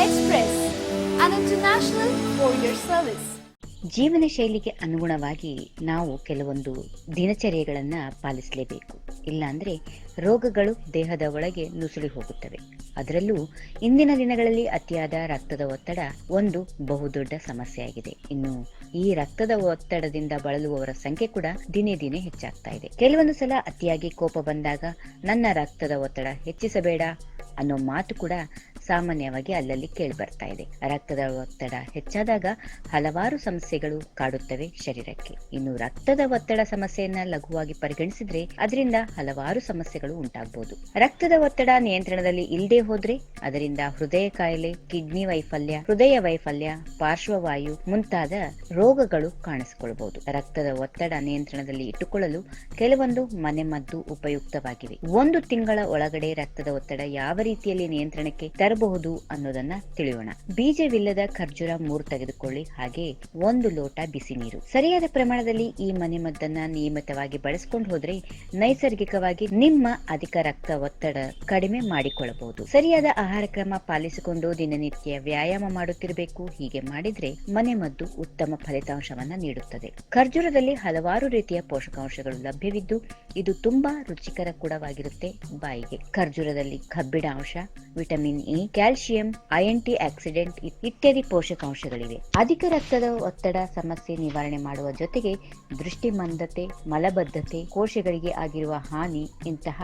Express, an international courier service ಜೀವನ ಶೈಲಿಗೆ ಅನುಗುಣವಾಗಿ ನಾವು ಕೆಲವೊಂದು ದಿನಚರ್ಯಗಳನ್ನು ಪಾಲಿಸಲೇಬೇಕು. ಇಲ್ಲಾಂದ್ರೆ ರೋಗಗಳು ದೇಹದ ಒಳಗೆ ನುಸುಳಿ ಹೋಗುತ್ತವೆ. ಅದರಲ್ಲೂ ಇಂದಿನ ದಿನಗಳಲ್ಲಿ ಅತಿಯಾದ ರಕ್ತದ ಒತ್ತಡ ಒಂದು ಬಹುದೊಡ್ಡ ಸಮಸ್ಯೆಯಾಗಿದೆ. ಇನ್ನು ಈ ರಕ್ತದ ಒತ್ತಡದಿಂದ ಬಳಲುವವರ ಸಂಖ್ಯೆ ಕೂಡ ದಿನೇ ದಿನೇ ಹೆಚ್ಚಾಗ್ತಾ ಇದೆ. ಕೆಲವೊಂದು ಸಲ ಅತಿಯಾಗಿ ಕೋಪ ಬಂದಾಗ ನನ್ನ ರಕ್ತದ ಒತ್ತಡ ಹೆಚ್ಚಿಸಬೇಡ ಅನ್ನೋ ಮಾತು ಕೂಡ ಸಾಮಾನ್ಯವಾಗಿ ಅಲ್ಲಲ್ಲಿ ಕೇಳಿ ಬರ್ತಾ ಇದೆ. ರಕ್ತದ ಒತ್ತಡ ಹೆಚ್ಚಾದಾಗ ಹಲವಾರು ಸಮಸ್ಯೆಗಳು ಕಾಡುತ್ತವೆ ಶರೀರಕ್ಕೆ. ಇನ್ನು ರಕ್ತದ ಒತ್ತಡ ಸಮಸ್ಯೆಯನ್ನ ಲಘುವಾಗಿ ಪರಿಗಣಿಸಿದ್ರೆ ಅದರಿಂದ ಹಲವಾರು ಸಮಸ್ಯೆಗಳು ಉಂಟಾಗಬಹುದು ರಕ್ತದ ಒತ್ತಡ ನಿಯಂತ್ರಣದಲ್ಲಿ ಇಲ್ಲದೆ ಹೋದ್ರೆ ಅದರಿಂದ ಹೃದಯ ಕಾಯಿಲೆ, ಕಿಡ್ನಿ ವೈಫಲ್ಯ, ಹೃದಯ ವೈಫಲ್ಯ, ಪಾರ್ಶ್ವವಾಯು ಮುಂತಾದ ರೋಗಗಳು ಕಾಣಿಸಿಕೊಳ್ಳಬಹುದು ರಕ್ತದ ಒತ್ತಡ ನಿಯಂತ್ರಣದಲ್ಲಿ ಇಟ್ಟುಕೊಳ್ಳಲು ಕೆಲವೊಂದು ಮನೆಮದ್ದು ಉಪಯುಕ್ತವಾಗಿವೆ. ಒಂದು ತಿಂಗಳ ಒಳಗಡೆ ರಕ್ತದ ಒತ್ತಡ ಯಾವ ರೀತಿಯಲ್ಲಿ ನಿಯಂತ್ರಣಕ್ಕೆ ತರಬಹುದು ಅನ್ನೋದನ್ನ ತಿಳಿಯೋಣ. ಬೀಜವಿಲ್ಲದ ಖರ್ಜೂರ ಮೂರು ತೆಗೆದುಕೊಳ್ಳಿ. ಹಾಗೆ ಒಂದು ಲೋಟ ಬಿಸಿ ನೀರು. ಸರಿಯಾದ ಪ್ರಮಾಣದಲ್ಲಿ ಈ ಮನೆಮದ್ದನ್ನ ನಿಯಮಿತವಾಗಿ ಬಳಸಿಕೊಂಡು ಹೋದ್ರೆ ನೈಸರ್ಗಿಕವಾಗಿ ನಿಮ್ಮ ಅಧಿಕ ರಕ್ತ ಒತ್ತಡ ಕಡಿಮೆ ಮಾಡಿಕೊಳ್ಳಬಹುದು. ಸರಿಯಾದ ಆಹಾರ ಕ್ರಮ ಪಾಲಿಸಿಕೊಂಡು ದಿನನಿತ್ಯ ವ್ಯಾಯಾಮ ಮಾಡುತ್ತಿರಬೇಕು. ಹೀಗೆ ಮಾಡಿದ್ರೆ ಮನೆಮದ್ದು ಉತ್ತಮ ಫಲಿತಾಂಶವನ್ನ ನೀಡುತ್ತದೆ. ಖರ್ಜೂರದಲ್ಲಿ ಹಲವಾರು ರೀತಿಯ ಪೋಷಕಾಂಶಗಳು ಲಭ್ಯವಿದ್ದು ಇದು ತುಂಬಾ ರುಚಿಕರ ಕೂಡವಾಗಿರುತ್ತೆ ಬಾಯಿಗೆ. ಖರ್ಜೂರದಲ್ಲಿ ಕಬ್ಬಿಣ ಅಂಶ, vitamin E calcium antioxidant ಇತ್ಯಾದಿ ಪೋಷಕಾಂಶಗಳಿವೆ. ಅಧಿಕ ರಕ್ತದ ಒತ್ತಡ, ಸಮಸ್ಯೆ ನಿವಾರಣೆ ಮಾಡುವ ಜೊತೆಗೆ ದೃಷ್ಟಿ ಮಂದತೆ ಮಲಬದ್ಧತೆ, ಕೋಶಗಳಿಗೆ ಆಗಿರುವ ಹಾನಿ, ಇಂತಹ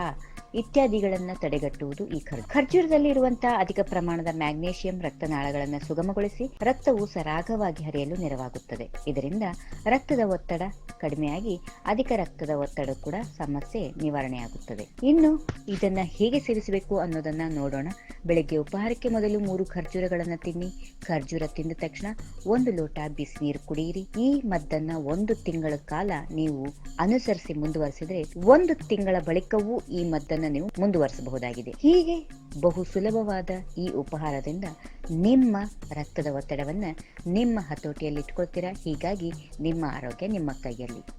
ಇತ್ಯಾದಿಗಳನ್ನ ತಡೆಗಟ್ಟುವುದು ಈ ಖರ್ಚು ಖರ್ಜೂರದಲ್ಲಿ ಇರುವಂತಹ ಅಧಿಕ ಪ್ರಮಾಣದ ಮ್ಯಾಗ್ನೇಷಿಯಂ ರಕ್ತನಾಳಗಳನ್ನು ಸುಗಮಗೊಳಿಸಿ ರಕ್ತವು ಸರಾಗವಾಗಿ ಹರಿಯಲು ನೆರವಾಗುತ್ತದೆ. ಇದರಿಂದ ರಕ್ತದ ಒತ್ತಡ ಕಡಿಮೆಯಾಗಿ ಅಧಿಕ ರಕ್ತದ ಒತ್ತಡ ಕೂಡ ಸಮಸ್ಯೆ ನಿವಾರಣೆಯಾಗುತ್ತದೆ. ಇನ್ನು ಇದನ್ನ ಹೇಗೆ ಸೇರಿಸಬೇಕು ಅನ್ನೋದನ್ನ ನೋಡೋಣ. ಬೆಳಗ್ಗೆ ಉಪಹಾರಕ್ಕೆ ಮೊದಲು ಮೂರು ಖರ್ಜೂರಗಳನ್ನು ತಿನ್ನಿ. ಖರ್ಜೂರ ತಿಂದ ತಕ್ಷಣ ಒಂದು ಲೋಟ ಬಿಸಿನೀರು ಕುಡಿಯಿರಿ. ಈ ಮದ್ದನ್ನ ಒಂದು ತಿಂಗಳ ಕಾಲ ನೀವು ಅನುಸರಿಸಿ ಮುಂದುವರೆಸಿದ್ರೆ ಒಂದು ತಿಂಗಳ ಬಳಿಕವೂ ಈ ಮದ್ದನ್ನ ನೀವು ಮುಂದುವರಿಸಬಹುದಾಗಿದೆ. ಹೀಗೆ ಬಹು ಸುಲಭವಾದ ಈ ಉಪಹಾರದಿಂದ ನಿಮ್ಮ ರಕ್ತದ ಒತ್ತಡವನ್ನ ನಿಮ್ಮ ಹತೋಟಿಯಲ್ಲಿ ಇಟ್ಕೊಳ್ತೀರಾ ಹೀಗಾಗಿ ನಿಮ್ಮ ಆರೋಗ್ಯ ನಿಮ್ಮ ಕೈಯಲ್ಲಿ.